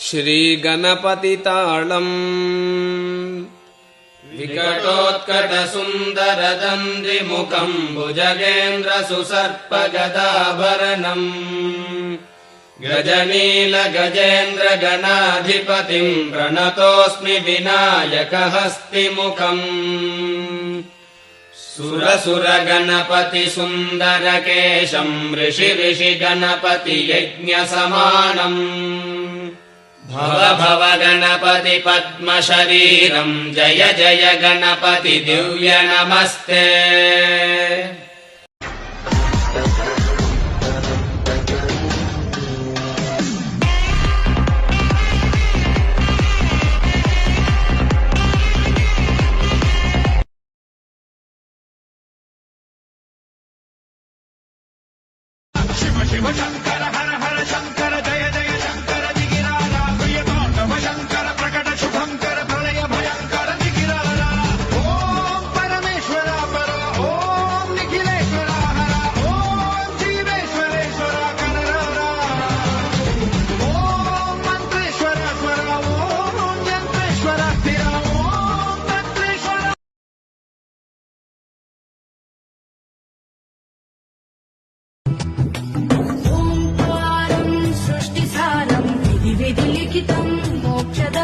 श्रीगणपतिताळम्। विकटोत्कटसुन्दरदन्द्रिमुखम् भुजगेन्द्रसुसर्पगदाभरणम्। गजनीलगजेन्द्रगणाधिपतिम् प्रणतोऽस्मि विनायकहस्तिमुखम्। सुरसुरगणपति सुन्दरकेशम् भव भव गणपति पद्मशरीरम् जय जय गणपति दिव्य नमस्ते। शिव शिव शङ्कर हर हर शङ्कर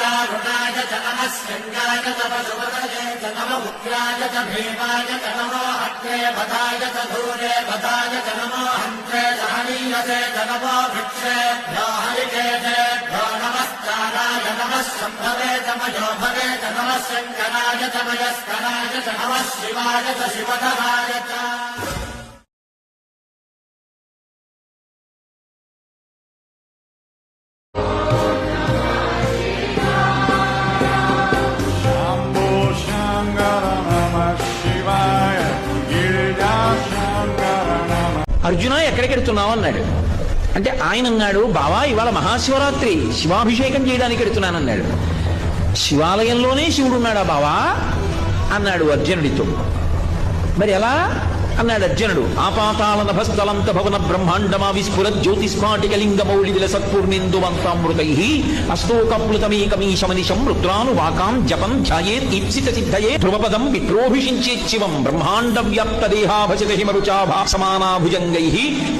चारुणाय च नमः शृङ्गाय च पशुपतये च नम उग्राय च भीमाय च नमो हत्रे भदाय च धूरे भदाय च नमो हन्त्रे सहनीयसे च नमो वृक्षेभ्यो हरिकेशेभ्यो नमस्काराय नमः शम्भवे च मयोभवे च नमः शङ्कराय च मयस्कराय च नमः शिवाय च शिवधराय च అర్జున ఎక్కడికెడుతున్నావు అన్నాడు. అంటే ఆయన అన్నాడు బావా ఇవాళ మహాశివరాత్రి శివాభిషేకం చేయడానికి వెడుతున్నానన్నాడు శివాలయంలోనే శివుడు ఉన్నాడా బావా? అన్నాడు అర్జునుడితో. మరి ఎలా? అన్నాడు అర్జునుడు. ఆపాతాల నభస్థలంత భవన బ్రహ్మాండమా విస్ఫుర జ్యోతిస్మాటిక లింగ మౌళి అస్తోకప్లుతమీకమీశమనిశం రుద్రాను వాకాం జపం ధ్యాయేత్ ఈప్సిత సిద్ధయే ధ్రువపదం విప్రోభిషించేత్ శివం బ్రహ్మాండ వ్యాప్త దేహాభసిత హిమరుచాభా సమానాభుజంగై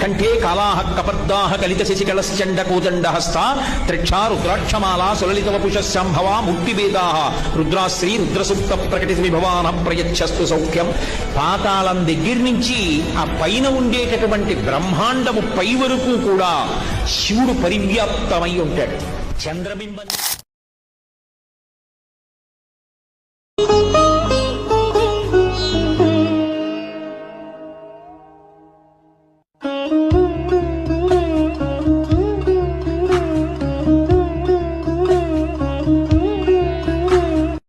కంఠే కాలాహ కపర్దాహ కలిత శశికళశ్చండ కోదండ హస్త త్రిక్షా రుద్రాక్షమాలా సులలిత వపుష సంభవా ముక్తివేదా రుద్రాశ్రీ రుద్రసూక్త ప్రకటిత విభవాన ప్రయచ్చస్తు సౌఖ్యం. పాతాళం దగ్గర నుంచి ఆ పైన ఉండేటటువంటి బ్రహ్మాండము పై వరకు కూడా శివుడు పరివ్యాప్తమై ఉంటాడు. చంద్రబింబం